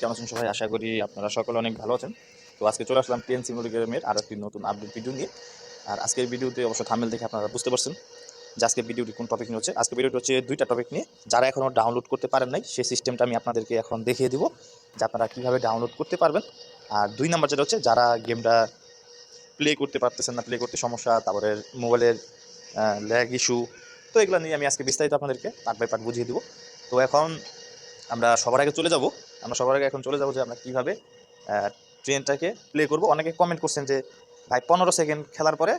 কেমন আছেন সবাই? আশা করি আপনারা সকলে অনেক ভালো আছেন। তো আজকে চলে আসলাম টেন সিমুলি গেমের আর একটি নতুন আপডেট ভিডিও নিয়ে। আর আজকের ভিডিওতে অবশ্য থামেল দেখে আপনারা বুঝতে পারছেন যে আজকের ভিডিওটি কোন টপিক নিয়ে হচ্ছে। আজকে ভিডিওটি হচ্ছে দুইটা টপিক নিয়ে। যারা এখনও ডাউনলোড করতে পারেন নাই, সেই সিস্টেমটা আমি আপনাদেরকে এখন দেখিয়ে দিব যে আপনারা কীভাবে ডাউনলোড করতে পারবেন। আর দুই নাম্বার যেটা হচ্ছে, যারা গেমটা প্লে করতে পারতেছেন না প্লে করতে সমস্যা, তারপরে মোবাইলের ল্যাগ ইস্যু তো এগুলো নিয়ে আমি আজকে বিস্তারিত আপনাদেরকে পার্ট বাই পার্ট বুঝিয়ে দিব। তো এখন আমরা সবার আগে চলে যাব। আমরা সবার আগে এখন চলে যাব যে আমরা কীভাবে ট্রেনটাকে প্লে করব। অনেকে কমেন্ট করছেন যে, ভাই, পনেরো সেকেন্ড খেলার পরে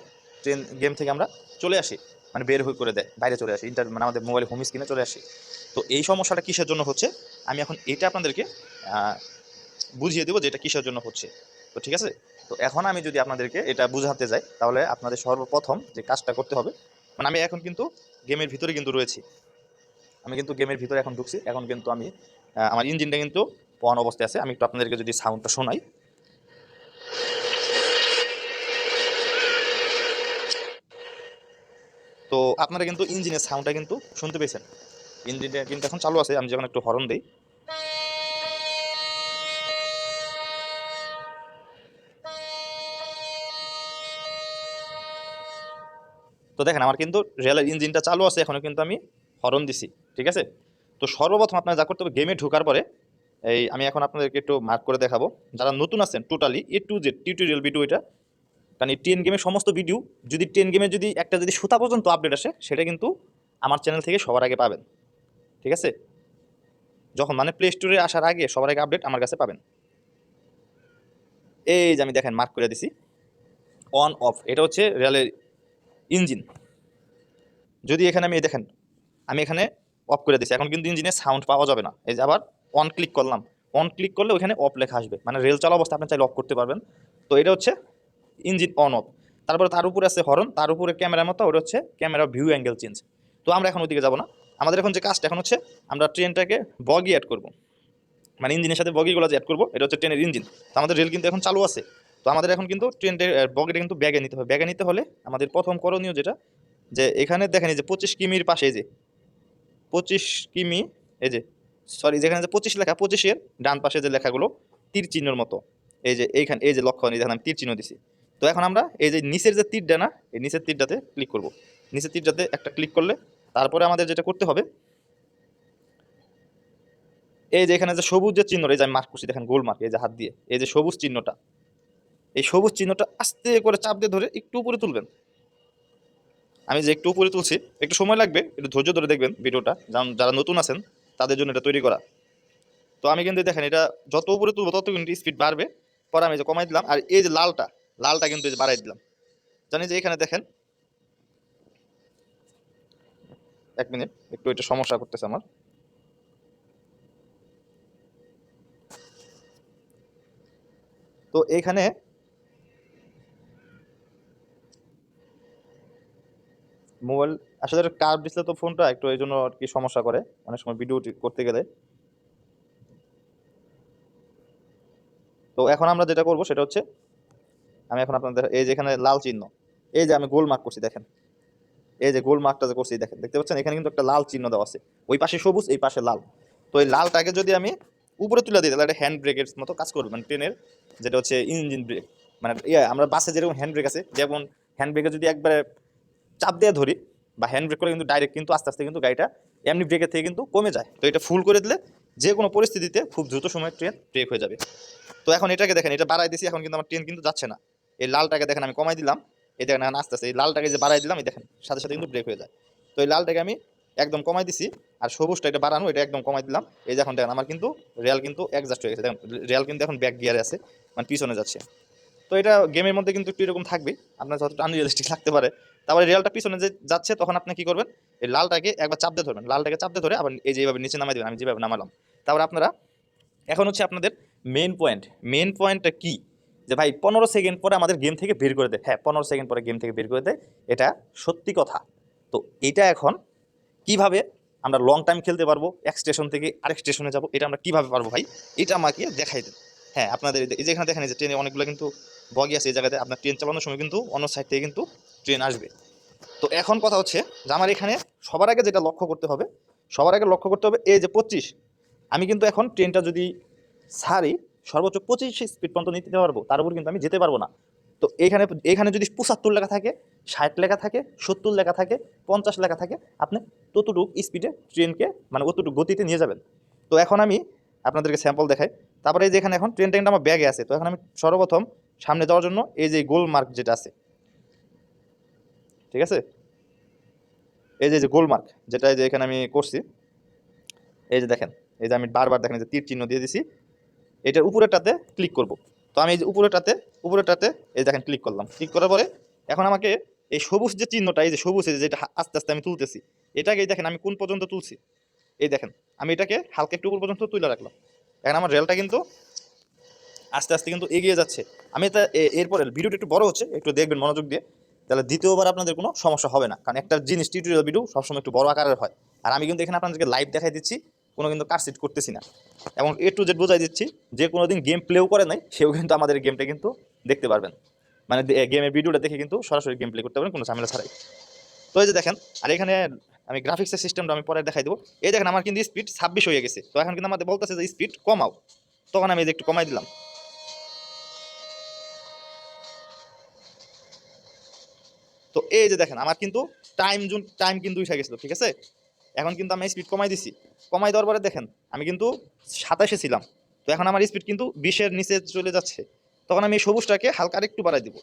ট্রেন গেম থেকে আমরা চলে আসি মানে বের হয়ে করে দেয়, বাইরে চলে আসি ইন্টার মানে আমাদের মোবাইল হোম স্ক্রিনে চলে আসি। তো এই সমস্যাটা কিসের জন্য হচ্ছে? আমি এখন এটা আপনাদেরকে বুঝিয়ে দেবো যে এটা কিসের জন্য হচ্ছে। তো ঠিক আছে? তো এখন আমি যদি আপনাদেরকে এটা বুঝাতে যাই, তাহলে আপনাদের সর্বপ্রথম যে কাজটা করতে হবে মানে আমি এখন কিন্তু গেমের ভিতরে কিন্তু রয়েছি। আমি কিন্তু গেমের ভিতরে এখন ঢুকছি, এখন কিন্তু আমি আমার ইঞ্জিনটা কিন্তু পন অবস্থায় আছে। আমি একটু আপনাদেরকে যদি সাউন্ডটা শোনাই। তো আপনারা কিন্তু ইঞ্জিনের সাউন্ডটা কিন্তু শুনতে পেয়েছেন। ইঞ্জিনটা কিন্তু এখন চালু আছে। আমি যখন একটু হরন দিই। তো দেখেন, আমার কিন্তু রেলের ইঞ্জিনটা চালু আছে। এখনও কিন্তু আমি হরন দিছি। ঠিক আছে? তো সর্বপ্রথম আপনারা যা করতে হবে গেমে ঢোকার পরে এই আমি এখন আপনাদেরকে একটু মার্ক করে দেখাবো। যারা নতুন আছেন totally A to Z tutorial video এটা, কারণ এই টেন গেমের সমস্ত ভিডিও যদি টেন গেমে যদি একটা যদি সুতা পর্যন্ত আপডেট আসে, সেটা কিন্তু আমার চ্যানেল থেকে সবার আগে পাবেন। ঠিক আছে? যখন মানে প্লে স্টোরে আসার আগে সবার আগে আপডেট আমার কাছে পাবেন। এই যে আমি দেখেন মার্ক করে দিছি। অন অফ এটা হচ্ছে রেলের ইঞ্জিন যদি এখানে আমি দেখেন, আমি এখানে অফ করে দিছি। এখন কিন্তু ইঞ্জিনে সাউন্ড পাওয়া যাবে না। এই যে আবার অন ক্লিক করলাম। অন ক্লিক করলে ওইখানে অফ লেখা আসবে। মানে রেল চালা অবস্থা, আপনি চাইলে অফ করতে পারবেন। তো এটা হচ্ছে ইঞ্জিন অন অফ তারপরে তার উপরে আছে হরন তার উপরে ক্যামেরার মতো, ওটা হচ্ছে ক্যামেরা ভিউ অ্যাঙ্গেল চেঞ্জ তো আমরা এখন ওদিকে যাব না। আমাদের এখন যে কাজটা, এখন হচ্ছে আমরা ট্রেনটাকে বগি অ্যাড করব। মানে ইঞ্জিনের সাথে বগিগুলো যে অ্যাড করব, এটা হচ্ছে ট্রেনের ইঞ্জিন তো আমাদের রেল কিন্তু এখন চালু আছে। তো আমাদের এখন কিন্তু ট্রেনটা বগিটা কিন্তু ব্যাগে নিতে হবে। ব্যাগে নিতে হলে আমাদের প্রথম করণীয় যেটা, যে এখানে দেখেন যে পঁচিশ কিমির পাশে যে পঁচিশ কিমি, এই যে সরি যেখানে যে পঁচিশ লেখা, পঁচিশের ডান পাশে যে লেখাগুলো, তীর চিহ্নর মতো, এই যে এইখানে, এই যে লক্ষ্য দেখেন আমি তীর চিহ্ন দিছি। তো এখন আমরা এই যে নিচের যে তীরটা না, এই নিচের তীরটাতে ক্লিক করব। নিচের তীরটাতে একটা ক্লিক করলে তারপরে আমাদের যেটা করতে হবে, এই যে এখানে যে সবুজ যে চিহ্ন এই যে আমি মার্ক করছি, দেখেন গোল মার্ক এই যে হাত দিয়ে, এই যে সবুজ চিহ্নটা, এই সবুজ চিহ্নটা আস্তে করে চাপ দিয়ে ধরে একটু উপরে তুলবেন। আমি যে একটু উপরে তুলছি, একটু সময় লাগবে, একটু ধৈর্য ধরে দেখবেন ভিডিওটা। যারা নতুন আছেন, তাদের জন্য এটা তৈরি করা। তো আমি কিন্তু দেখেন, এটা যত উপরে তুলবো, তত কিন্তু স্পিড বাড়বে। পরে আমি যে কমাই দিলাম, আর এই যে লালটা লালটা কিন্তু এই যে বাড়াই দিলাম। জানি যে এখানে দেখেন, এক মিনিট, একটু এটা সমস্যা করতেছে আমার। তো এইখানে মোবাইল, আসলে কার্ভ ডিসপ্লে তো ফোনটা একটু এই জন্য আর কি সমস্যা করে। অনেক সময় ভিডিও করতে গেলে। তো এখন আমরা যেটা করব সেটা হচ্ছে, আমি এখন আপনাদের, এই যে এখানে লাল চিহ্ন, এই যে আমি গোল মার্ক করছি দেখেন। এই যে গোল মার্কটা যে করছি দেখেন, দেখতে পাচ্ছেন? এখানে কিন্তু একটা লাল চিহ্ন দেওয়া আছে। ওই পাশে সবুজ, এই পাশে লাল। তো এই লালটাকে যদি আমি উপরে তুলে দিই, তাহলে একটা হ্যান্ড ব্রেকের মতো কাজ করবে। মানে ট্রেনের যেটা হচ্ছে ইঞ্জিন ব্রেক মানে ইয়ে আমরা বাসে যেরকম হ্যান্ড ব্রেক আছে, যেমন হ্যান্ড ব্রেকে যদি একবারে চাপ দিয়ে ধরি বা হ্যান্ড ব্রেক করে কিন্তু ডাইরেক্ট কিন্তু আস্তে আস্তে কিন্তু গাড়িটা এমনি ব্রেকের থেকে কিন্তু কমে যায়। তো এটা ফুল করে দিলে যে কোনো পরিস্থিতিতে খুব দ্রুত সময় ট্রেন ব্রেক হয়ে যাবে। তো এখন এটাকে দেখেন, এটা বাড়াই দিছি, এখন কিন্তু আমার ট্রেন কিন্তু যাচ্ছে না। এই লালটাকে দেখেন, আমি কমাই দিলাম। এই দেখেন, এখন আস্তে আস্তে এই লালটাকে যে বাড়াই দিলাম, এই দেখেন, সাথে সাথে কিন্তু ব্রেক হয়ে যায়। তো এই লালটাকে আমি একদম কমাই দিছি, আর সবুজটা এটা বাড়ানো, এটা একদম কমাই দিলাম। এই যে এখন দেখেন, আমার কিন্তু রেল কিন্তু অ্যাডজাস্ট হয়ে গেছে। দেখেন রেল কিন্তু এখন ব্যাক গিয়ারে আছে মানে পিছনে যাচ্ছে। তো এটা গেমের মধ্যে কিন্তু একটু এরকম থাকবে আপনার যতটা আনরিয়ালিস্টিক লাগতে পারে তারপরে রেলটা পিছনে যে যাচ্ছে, তখন আপনি কি করবেন? এই লালটাকে একবার চাপ দিয়ে ধরবেন। লালটাকে চাপ দিয়ে ধরে আবার এই যেভাবে নিচে নামাই দেবেন, আমি যেভাবে নামালাম। তারপর আপনারা, এখন হচ্ছে আপনাদের মেন পয়েন্ট মেন পয়েন্টটা কি? যে ভাই, পনেরো সেকেন্ড পরে আমাদের গেম থেকে বের করে দেয় হ্যাঁ পনেরো সেকেন্ড পরে গেম থেকে বের করে দেয় এটা সত্যি কথা। তো এটা এখন কীভাবে আমরা লং টাইম খেলতে পারব? এক স্টেশন থেকে আরেক স্টেশনে যাব? এটা আমরা কীভাবে পারব ভাই? এটা আমাকে দেখাই দেন। হ্যাঁ আপনাদের এই যে এখানে দেখেন যে ট্রেনে অনেকগুলো কিন্তু বগি আছে এই জায়গাতে। আপনার ট্রেন চালানোর সময় কিন্তু অন্য সাইড থেকে কিন্তু ট্রেন আসবে। তো এখন কথা হচ্ছে যে আমার এখানে সবার আগে যেটা লক্ষ্য করতে হবে, সবার আগে লক্ষ্য করতে হবে এই যে পঁচিশ। আমি কিন্তু এখন ট্রেনটা যদি সারি সর্বোচ্চ পঁচিশ স্পিড পর্যন্ত নিতে পারব, তার উপর কিন্তু আমি যেতে পারব না। তো এখানে এখানে যদি পঁচাত্তর লেখা থাকে, ষাট লেখা থাকে, সত্তর লেখা থাকে, পঞ্চাশ লেখা থাকে, আপনি ততটুকু স্পিডে ট্রেনকে মানে অতটুকু গতিতে নিয়ে যাবেন। তো এখন আমি আপনাদেরকে স্যাম্পল দেখাই। তারপরে এই যে এখানে এখন ট্রেনটা কিন্তু আমার ব্যাগে আছে। তো এখন আমি সর্বপ্রথম সামনে যাওয়ার জন্য এই যে গোল মার্ক যেটা আছে ঠিক আছে? এই যে যে গোল মার্ক যেটা যে এখানে আমি করছি, এই যে দেখেন, এই যে আমি বারবার দেখেন যে তীর চিহ্ন দিয়ে দিছি, এটার উপরেরটাতে ক্লিক করব। তো আমি এই যে উপরেরটাতে উপরেরটাতে এই দেখেন ক্লিক করলাম। ক্লিক করার পরে এখন আমাকে এই সবুজ যে চিহ্নটা, এই যে সবুজ যেটা আস্তে আস্তে আমি তুলতেছি, এটাকে এই দেখেন আমি কোন পর্যন্ত তুলছি? এই দেখেন, আমি এটাকে হালকা একটু উপর পর্যন্ত তুলে রাখলাম। এখন আমার রেলটা কিন্তু আস্তে আস্তে কিন্তু এগিয়ে যাচ্ছে। আমি এটা এরপরে ভিডিওটা একটু বড় হচ্ছে, একটু দেখবেন মনোযোগ দিয়ে। তাহলে দ্বিতীয়বার আপনাদের কোনো সমস্যা হবে না। কারণ একটা জিনিস টিউটোরিয়াল ভিডিও সবসময় একটু বড় আকারের হয়। আর আমি কিন্তু এখানে আপনাদেরকে লাইভ দেখাই দিচ্ছি, কোনো কিন্তু কারসিট করতেছি না। এবং এ টু জেড বোঝাই দিচ্ছি, যে কোনো দিন গেম প্লেও করে নাই, সেও কিন্তু আমাদের গেমটা কিন্তু দেখতে পারবেন। মানে গেমের ভিডিওটা দেখে কিন্তু সরাসরি গেম প্লে করতে পারবেন, কোনো ঝামেলা ছাড়াই। তো এই যে দেখেন, আর এখানে আমি গ্রাফিক্সের সিস্টেমটা আমি পরে দেখাই দেবো। এই দেখেন আমার কিন্তু স্পিড ছাব্বিশ হয়ে গেছে। তো এখন কিন্তু আমাদের বলতেছে যে স্পিড কমাও। তখন আমি একটু কমাই দিলাম। এই যে দেখেন, আমার কিন্তু টাইম জুন টাইম কিন্তু উঠে গেছিল, ঠিক আছে? এখন কিন্তু আমি স্পিড কমাই দিছি। কমাই দেওয়ার পরে দেখেন, আমি কিন্তু সাতাশে ছিলাম। তো এখন আমার স্পিড কিন্তু বিশের নিচে চলে যাচ্ছে। তখন আমি এই সবুজটাকে হালকা একটু বাড়াই দিব।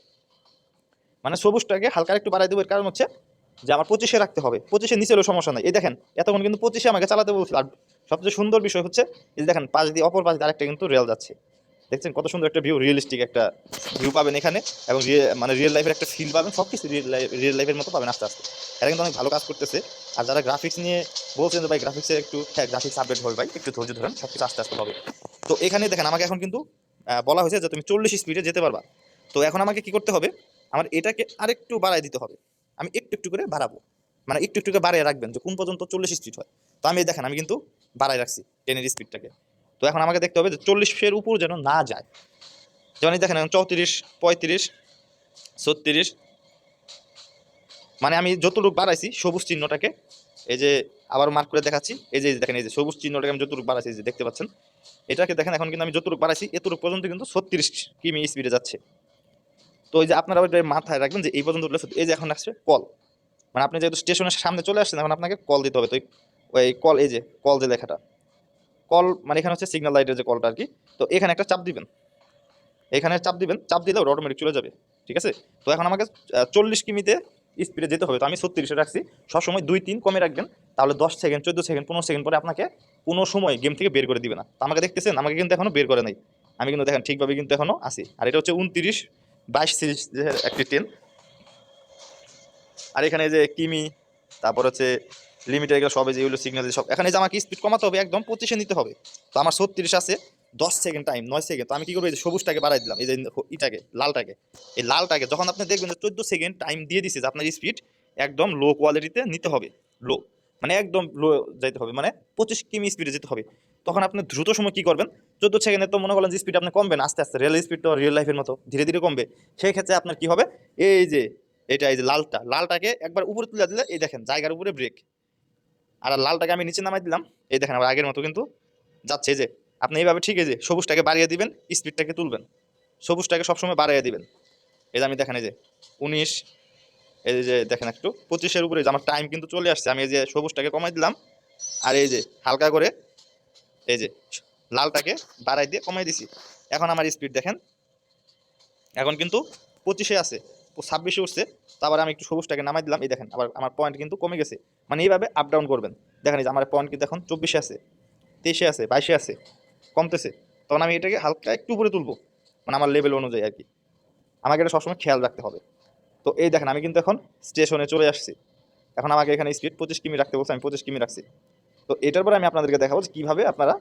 মানে সবুজটাকে হালকা একটু বাড়াই দেবো, এর কারণ হচ্ছে যে আমার পঁচিশে রাখতে হবে। পঁচিশে নিচে হলেও সমস্যা নাই। এই দেখেন, এতক্ষণ কিন্তু পঁচিশে আমাকে চালাতে বলছিল। আর সবচেয়ে সুন্দর বিষয় হচ্ছে, এই দেখেন, পাশ দিয়ে অপর পাশ দিয়ে আরেকটা কিন্তু রেল যাচ্ছে। দেখছেন কত সুন্দর একটা ভিউ রিয়েলিস্টিক একটা ভিউ পাবেন এখানে এবং মানে রিয়েল লাইফের একটা ফিল পাবেন সব কিছু রিয়েল লাইফ রিয়েল লাইফের মতো পাবেন আস্তে আস্তে। এরা কিন্তু অনেক ভালো কাজ করতেছে। আর যারা গ্রাফিক্স নিয়ে বলছেন যে ভাই গ্রাফিক্সে একটু হ্যাঁ গ্রাফিক্স আপডেট হবে ভাই, একটু ধৈর্য ধরেন সব কিছু আস্তে আস্তে হবে। তো এখানে দেখেন, আমাকে এখন কিন্তু বলা হয়েছে যে তুমি চল্লিশ স্পিডে যেতে পারবা। তো এখন আমাকে কি করতে হবে? আমার এটাকে আরেকটু বাড়ায় দিতে হবে। আমি একটু একটু করে বাড়াবো। মানে একটু একটু করে বাড়িয়ে রাখবেন যে কোন পর্যন্ত চল্লিশ স্পিড হয়। তো আমি, দেখেন, আমি কিন্তু বাড়ায় রাখছি ট্রেনের স্পিডটাকে তো এখন আমাকে দেখতে হবে যে চল্লিশের উপর যেন না যায়। যেমন দেখেন চৌত্রিশ, পঁয়ত্রিশ, ছত্রিশ মানে আমি যতটুকু বাড়াইছি সবুজ চিহ্নটাকে, এই যে আবার মার্ক করে দেখাচ্ছি, এই যে দেখেন, এই যে সবুজ চিহ্নটাকে আমি যতটুকু বাড়াইছি যে দেখতে পাচ্ছেন, এটাকে দেখেন, এখন কিন্তু আমি যতটুকু বাড়াইছি, এতটুকু পর্যন্ত কিন্তু ছত্রিশ কিমি স্পিডে যাচ্ছে। তো এই যে আপনারা মাথায় রাখবেন যে এই পর্যন্ত উঠলে এই যে এখন আসছে কল মানে আপনি যেহেতু স্টেশনের সামনে চলে আসছেন, এখন আপনাকে কল দিতে হবে। তো ওই কল এই যে কল যে লেখাটা। কল মানে এখানে হচ্ছে সিগন্যাল লাইটের যে কলটা আর কি, তো এখানে একটা চাপ দিবেন। এখানে চাপ দিবেন, চাপ দিলে ওটা অটোমেটিক চলে যাবে, ঠিক আছে? তো এখন আমাকে চল্লিশ কিমিতে স্পিডে যেতে হবে, তো আমি ছত্রিশে রাখছি। সবসময় দুই তিন কমে রাখবেন, তাহলে দশ সেকেন্ড, চোদ্দ সেকেন্ড, পনেরো সেকেন্ড পরে আপনাকে কোনো সময় গেম থেকে বের করে দিবে না। তো আমাকে দেখতেছেন, আমাকে কিন্তু এখনও বের করে নাই। আমি কিন্তু দেখেন ঠিকভাবে কিন্তু এখনও আছি। আর এটা হচ্ছে উনত্রিশ, বাইশ সিরিজ একটি ট্রেন আর এখানে যে কিমি, তারপর হচ্ছে লিমিটেড এগুলো সবে যেগুলো সিগন্যাল সব এখানে যে আমাকে স্পিড কমাতে হবে, একদম পঁচিশে নিতে হবে। তো আমার ছত্রিশ আছে, দশ সেকেন্ড টাইম নয় সেকেন্ড তো আমি কি করব? এই যে সবুজটাকে বাড়াই দিলাম, এই যে ইটাকে, লালটাকে। এই লালটাকে যখন আপনি দেখবেন যে চোদ্দ সেকেন্ড টাইম দিয়ে দিছে যে আপনার স্পিড একদম লো কোয়ালিটিতে নিতে হবে লো মানে একদম লো যাইতে হবে মানে পঁচিশ কিমি স্পিডে যেতে হবে। তখন আপনি দ্রুত সময় কি করবেন? চোদ্দ সেকেন্ডে তো মনে করেন যে স্পিড আপনি কমবেন আস্তে আস্তে রিয়েল স্পিড তো রিয়েল লাইফের মতো, ধীরে ধীরে কমবে। সেই ক্ষেত্রে আপনার কি হবে? এই যে, এটা এই যে লালটা, লালটাকে একবার উপরে তুলে দিলে, এই দেখেন, জায়গার উপরে ব্রেক আর লালটাকে আমি নিচে নামাই দিলাম। এই দেখেন আবার আগের মতো কিন্তু যাচ্ছে যে। আপনি এইভাবে ঠিক আছে সবুজটাকে বাড়িয়ে দিবেন, স্পিডটাকে তুলবেন। সবুজটাকে সবসময় বাড়িয়ে দিবেন। এই যে আমি দেখেন এই যে উনিশ, এই যে দেখেন একটু পঁচিশের উপরে যে আমার টাইম কিন্তু চলে আসছে। আমি এই যে সবুজটাকে কমাই দিলাম আর এই যে হালকা করে এই যে লালটাকে বাড়াই দিয়ে কমাই দিছি। এখন আমার স্পিড দেখেন, এখন কিন্তু পঁচিশে আছে। ছাব্বিশে উঠছে তারপরে আমি একটু সবুজটাকে নামাই দিলাম। এই দেখেন, আবার আমার পয়েন্ট কিন্তু কমে গেছে। মানে এইভাবে আপ ডাউন করবেন। দেখেন যে আমার পয়েন্ট কিন্তু এখন চব্বিশে আছে, তেইশে আছে, বাইশে আছে, কমতেছে। তখন আমি এটাকে হালকা একটু উপরে তুলবো মানে আমার লেভেল অনুযায়ী আর কি। আমাকে এটা সবসময় খেয়াল রাখতে হবে। তো এই দেখেন, আমি কিন্তু এখন স্টেশনে চলে আসছি। এখন আমাকে এখানে স্পিড পঁচিশ কিমি রাখতে বলছে, আমি পঁচিশ কিমি রাখছি। তো এটার পরে আমি আপনাদেরকে দেখাবো যে কীভাবে আপনারা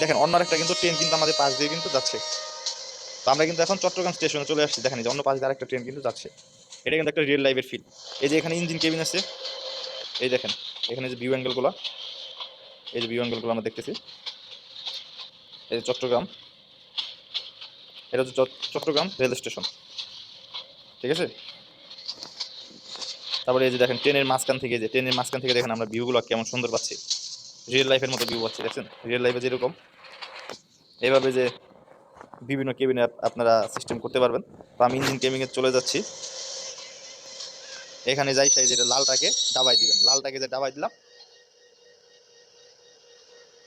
দেখেন অন্য একটা কিন্তু ট্রেন কিন্তু আমাদের পাশ দিয়ে কিন্তু যাচ্ছে। তো আমরা কিন্তু এখন চট্টগ্রাম স্টেশনে চলে আসছি। দেখেন যে অন্য পাশ আরেকটা ট্রেন কিন্তু যাচ্ছে। এটা কিন্তু একটা রিয়েল লাইফের ফিল এই যে এখানে ইঞ্জিন কেবিন আছে। এই দেখেন, এখানে যে ভিউ অ্যাঙ্গেলগুলো এই যে ভিউ অ্যাঙ্গেলগুলো আমরা দেখতেছি। এই যে চট্টগ্রাম। এটা হচ্ছে চট- চট্টগ্রাম রেল স্টেশন ঠিক আছে? তারপরে এই যে দেখেন, ট্রেনের মাঝখান থেকে যে ট্রেনের মাঝখান থেকে দেখেন আমরা ভিউগুলো কেমন সুন্দর পাচ্ছি। রিয়েল লাইফের মতো ভিউ পাচ্ছি, দেখছেন? রিয়েল লাইফে যেরকম। এভাবে যে বিভিন্ন কেবিনে আপনারা সিস্টেম করতে পারবেন। তো আমি ইঞ্জিন কেবিনে চলে যাচ্ছি। এখানে যাই, সেই যেটা লালটাকে দাবাই দিবেন লালটাকে যে দাবাই দিলাম,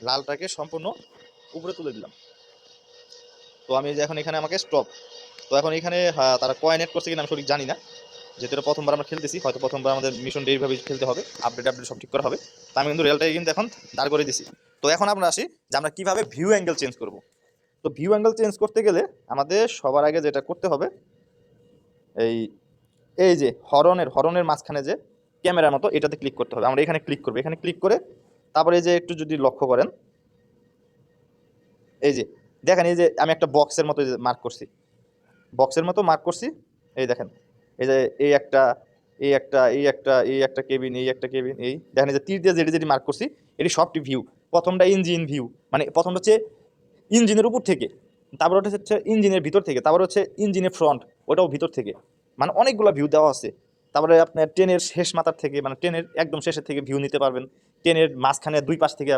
লালটাকে সম্পূর্ণ উপরে তুলে দিলাম। তো আমি এখন এখানে আমাকে স্টপ তো এখন এখানে তারা কয়েন কয়েনেট করছে কিনা আমি সঠিক জানি না। যেহেতু এটা প্রথমবার আমরা খেলতেছি, হয়তো প্রথমবার আমাদের মিশন এইভাবে খেলতে হবে আপডেট আপডেট সব ঠিক করা হবে। তো আমি কিন্তু রেলটাকে কিন্তু এখন দাঁড় করে দিছি। তো এখন আমরা আসি যে আমরা কীভাবে ভিউ অ্যাঙ্গেল চেঞ্জ করব। তো ভিউ অ্যাঙ্গেল চেঞ্জ করতে গেলে আমাদের সবার আগে যেটা করতে হবে, এই এই যে হরনের হরনের মাঝখানে যে ক্যামেরার মতো এটাতে ক্লিক করতে হবে। আমরা এখানে ক্লিক করব। এখানে ক্লিক করে তারপরে এই যে একটু যদি লক্ষ্য করেন, এই যে দেখেন, এই যে আমি একটা বক্সের মতো মার্ক করছি। বক্সের মতো মার্ক করছি। এই দেখেন, এই যে এই একটা এই একটা এই একটা এই একটা কেবিন এই একটা কেবিন এই দেখেন যে তীর দিয়ে যেটি যেটি মার্ক করছি, এটি সবটি ভিউ প্রথমটা ইঞ্জিন ভিউ মানে প্রথমটা হচ্ছে ইঞ্জিনের উপর থেকে। তারপর ওটা হচ্ছে ইঞ্জিনের ভিতর থেকে, তারপর হচ্ছে ইঞ্জিনের ফ্রন্ট ওটাও ভিতর থেকে। মানে অনেকগুলো ভিউ দেওয়া আছে। তারপরে আপনার ট্রেনের শেষ মাথার থেকে মানে ট্রেনের একদম শেষের থেকে ভিউ নিতে পারবেন। ট্রেনের মাঝখানে দুই পাশ থেকে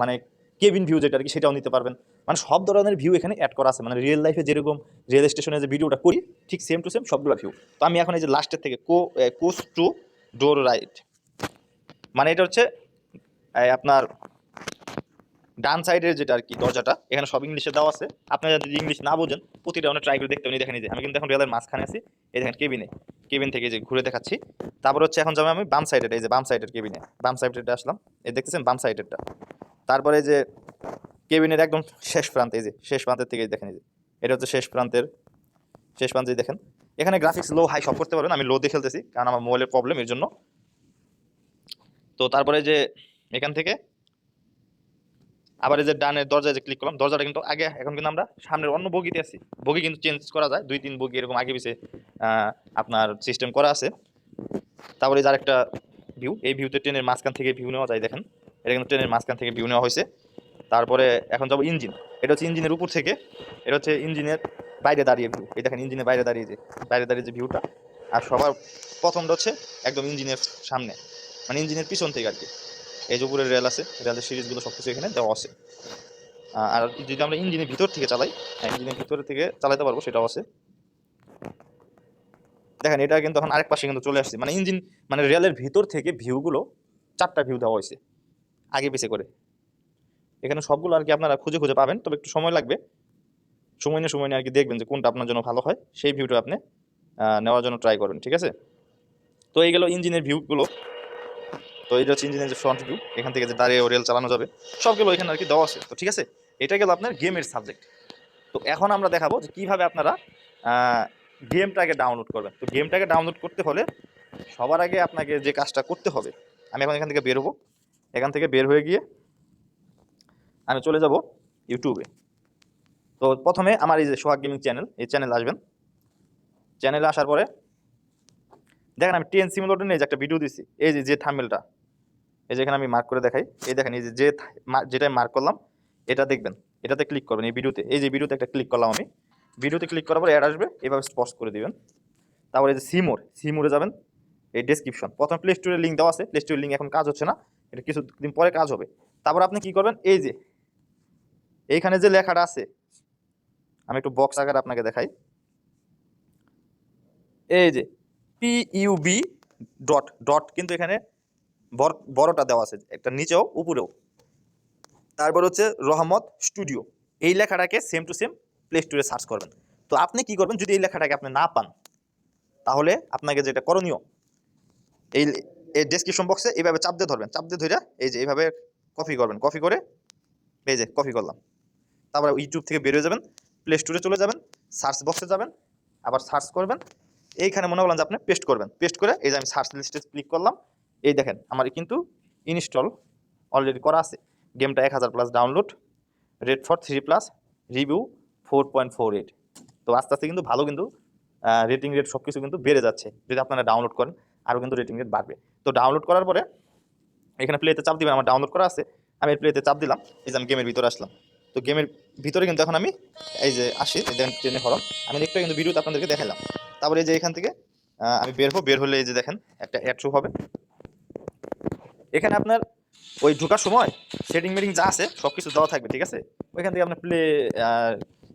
মানে কেবিন ভিউ যেটা আর কি সেটাও নিতে পারবেন। মানে সব ধরনের ভিউ এখানে অ্যাড করা আছে। মানে রিয়েল লাইফে যেরকম রেল স্টেশনে যে ভিডিওটা করি, ঠিক সেম টু সেম সবগুলো ভিউ তো আমি এখন এই যে লাস্টের থেকে কো কোস টু ডোর রাইট মানে এটা হচ্ছে আপনার ডান সাইডের যেটা আর কি দরজাটা, এখানে সব ইংলিশে দেওয়া আছে। আপনারা যদি ইংলিশ না বোঝেন, প্রতিটা অনেক ট্রাই করে দেখতে পারেন দেখেন যে, আমি কিন্তু এখন রেলের মাঝখানে আছি, এই দেখেন কেবিনে কেবিন থেকে যে ঘুরে দেখাচ্ছি। তারপর হচ্ছে এখন যাব আমি বাম সাইডের এই যে বাম সাইডের কেবিনে বাম সাইডেরটা আসলাম, এই দেখতেছেন বাম সাইডেরটা তারপরে যে কেবিনের একদম শেষ প্রান্তে, এই যে শেষ প্রান্তের থেকে দেখেন এই যে, এটা হচ্ছে শেষ প্রান্তের, শেষ প্রান্তে দেখেন। এখানে গ্রাফিক্স লো হাই সব করতে পারবেন আমি লো দিয়ে খেলতেছি, কারণ আমার মোবাইলের প্রবলেম এর জন্য। তো তারপরে যে এখান থেকে আবার এই যে ডানের দরজায় যে ক্লিক করলাম, দরজাটা কিন্তু আগে, এখন কিন্তু আমরা সামনের অন্য বগিতে আছি। বগি কিন্তু চেঞ্জ করা যায়, দুই, তিন বগি এরকম আগে পিছে আপনার সিস্টেম করা আছে। তারপরে যার একটা ভিউ এই ভিউতে ট্রেনের মাঝখান থেকে ভিউ নেওয়া যায়, দেখেন। এটা কিন্তু ট্রেনের মাঝখান থেকে ভিউ নেওয়া হয়েছে। তারপরে এখন যাব ইঞ্জিন এটা হচ্ছে ইঞ্জিনের উপর থেকে, এটা হচ্ছে ইঞ্জিনের বাইরে দাঁড়িয়ে ভিউ এই দেখেন ইঞ্জিনের বাইরে দাঁড়িয়ে যে, বাইরে দাঁড়িয়ে যে ভিউটা আর সবার প্রথমটা হচ্ছে একদম ইঞ্জিনের সামনে মানে ইঞ্জিনের পিছন থেকে আর কি। উপরে রেল আছে রেলের সিরিজগুলো সব কিছু এখানে দেওয়া আছে। আর যদি আমরা ইঞ্জিনের ভিতর থেকে চালাই হ্যাঁ ইঞ্জিনের ভিতর থেকে চালাতে পারব, সেটাও আছে। দেখেন, এটা কিন্তু এখন আরেক পাশে কিন্তু চলে আসছে। মানে ইঞ্জিন মানে রেলের ভিতর থেকে ভিউগুলো চারটা ভিউ দেওয়া হয়েছে, আগে পিছে করে। এখানে সবগুলো আর কি আপনারা খুঁজে খুঁজে পাবেন, তবে একটু সময় লাগবে। সময় নিয়ে সময় নিয়ে আর কি দেখবেন যে কোনটা আপনার জন্য ভালো হয়, সেই ভিউটা আপনি নেওয়ার জন্য ট্রাই করবেন, ঠিক আছে? তো এই গেল ইঞ্জিনের ভিউগুলো তো এটা হচ্ছে ইঞ্জিনের যে ফ্রন্ট ভিউ এখান থেকে যে দাঁড়িয়ে রেল চালানো যাবে, সবগুলো এখানে আর কি দেওয়া আছে। তো ঠিক আছে? এটা গেল আপনার গেমের সাবজেক্ট তো এখন আমরা দেখাবো যে কীভাবে আপনারা গেমটাকে ডাউনলোড করবেন। তো গেমটাকে ডাউনলোড করতে হলে সবার আগে আপনাকে যে কাজটা করতে হবে, আমি এখন এখান থেকে বের হব। এখান থেকে বের হয়ে গিয়ে আমি চলে যাব ইউটিউবে তো প্রথমে আমার এই যে সোহাগ গেমিং চ্যানেল এই চ্যানেল আসবেন। চ্যানেলে আসার পরে, দেখেন আমি টেন সিমুলেটর নিয়ে যে একটা ভিডিও দিছি, এই যে যে থাম্বেলটা এই যেখানে আমি মার্ক করে দেখাই। এই দেখেন, এই যে যে যেটাই মার্ক করলাম, এটা দেখবেন, এটাতে ক্লিক করবেন এই ভিডিওতে। এই যে ভিডিওতে একটা ক্লিক করলাম আমি। ভিডিওতে ক্লিক করার পর অ্যাড আসবে, এভাবে স্পষ্ট করে দিবেন। তারপরে এই যে সিমোর সিমোরে যাবেন, এই ডেসক্রিপশন প্রথম প্লে স্টোরের লিঙ্ক দেওয়া আছে। প্লে স্টোরের লিঙ্ক এখন কাজ হচ্ছে না, এটা কিছুদিন পরে কাজ হবে। তারপর আপনি কি করবেন, এই যে, এইখানে যে লেখাটা আছে, আমি একটু বক্স আকারে আপনাকে দেখাই। এই যে পি ইউবি ডট ডট কিন্তু এখানে বড়টা দেওয়া আছে, একটা নিচেও, উপরেও। তারপর হচ্ছে রহমত স্টুডিও। এই লেখাটাকে সেম টু সেম প্লে স্টোরে সার্চ করবেন। তো আপনি কি করবেন, যদি এই লেখাটাকে আপনি না পান, তাহলে আপনাকে যেটা করণীয়, এই এই ডেসক্রিপশন বক্সে এইভাবে চাপ দিয়ে ধরবেন। চাপ দিয়ে ধরে এই যে এইভাবে কপি করবেন। কপি করে এই যে কপি করলাম। তারপরে ইউটিউব থেকে বেরিয়ে যাবেন প্লে স্টোরে চলে যাবেন সার্চ বক্সে যাবেন, আবার সার্চ করবেন। এইখানে মনে করলাম যে আপনি পেস্ট করবেন। পেস্ট করে এই যে আমি সার্চ লিস্টে ক্লিক করলাম। এই দেখেন, আমার কিন্তু ইনস্টল অলরেডি করা আছে। গেমটা এক হাজার plus download rated for three plus review four point four eight তো আস্তে আস্তে কিন্তু ভালো কিন্তু রেটিং রেট সব কিছু কিন্তু বেড়ে যাচ্ছে। যদি আপনারা ডাউনলোড করেন আরও কিন্তু রেটিং রেট বাড়বে। তো ডাউনলোড করার পরে, এখানে প্লেতে চাপ দিবেন, আমার ডাউনলোড করা আছে। আমি প্লেতে চাপ দিলাম, এই যে আমি গেমের ভিতরে আসলাম। তো গেমের ভিতরে কিন্তু এখন আমি এই যে আসি ট্রেনে হরম আমি একটু কিন্তু ভিডিওতে আপনাদেরকে দেখালাম তারপরে এই যে এখান থেকে আমি বের হব, বের হলে এই যে দেখেন, একটা অ্যাড শো হবে। এখানে আপনার ওই ঢোকার সময় সেটিং মেটিং যা আছে সব কিছু দেওয়া থাকবে, ঠিক আছে? ওইখান থেকে আপনার প্লে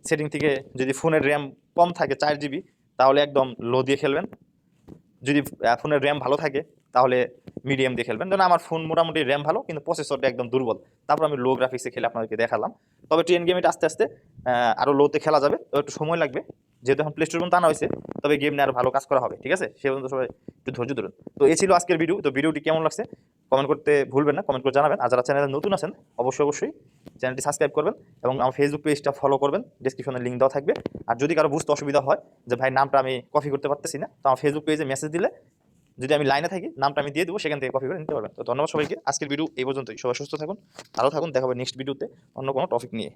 সেটিং থেকে যদি ফোনের র্যাম কম থাকে চার জিবি তাহলে একদম লো দিয়ে খেলবেন। যদি ফোনের র্যাম ভালো থাকে, তাহলে মিডিয়াম দিয়ে খেলবেন। ধরুন আমার ফোন মোটামুটি র্যাম ভালো, কিন্তু প্রসেসরটা একদম দুর্বল। তারপর আমি লো গ্রাফিক্সে খেলে আপনাদেরকে দেখালাম। তবে টেন গেম আস্তে আস্তে আরও লোতে খেলা যাবে। তো একটু সময় লাগবে। যেহেতু এখন প্লে স্টোর পর্যন্ত আনা হয়েছে তবে গেম নিয়ে আরও ভালো কাজ করা হবে, ঠিক আছে? সে পর্যন্ত সবাই একটু ধৈর্য ধরুন। তো এই ছিল আজকের ভিডিও তো ভিডিওটি কেমন লাগছে? কমেন্ট করতে ভুলবেন না কমেন্ট করে জানাবেন। আর যারা চ্যানেলে নতুন আছেন, অবশ্যই অবশ্যই চ্যানেলটি সাবস্ক্রাইব করবেন এবং আমার ফেসবুক পেজটা ফলো করবেন। ডিসক্রিপশনে লিঙ্ক দেওয়া থাকবে। আর যদি কারও বুঝতে অসুবিধা হয় যে, ভাই, নামটা আমি কপি করতে পারতেছি না, তো আমার ফেসবুক পেজে মেসেজ দিলে যদি আমি লাইনে থাকি, নামটা আমি দিয়ে দেবো, সেখান থেকে কপি করে নিতে পারবেন। তো ধন্যবাদ সবাইকে। আজকের ভিডিও এই পর্যন্তই। সবাই সুস্থ থাকুন, ভালো থাকুন। দেখা হবে নেক্সট ভিডিওতে অন্য কোনো টপিক নিয়ে।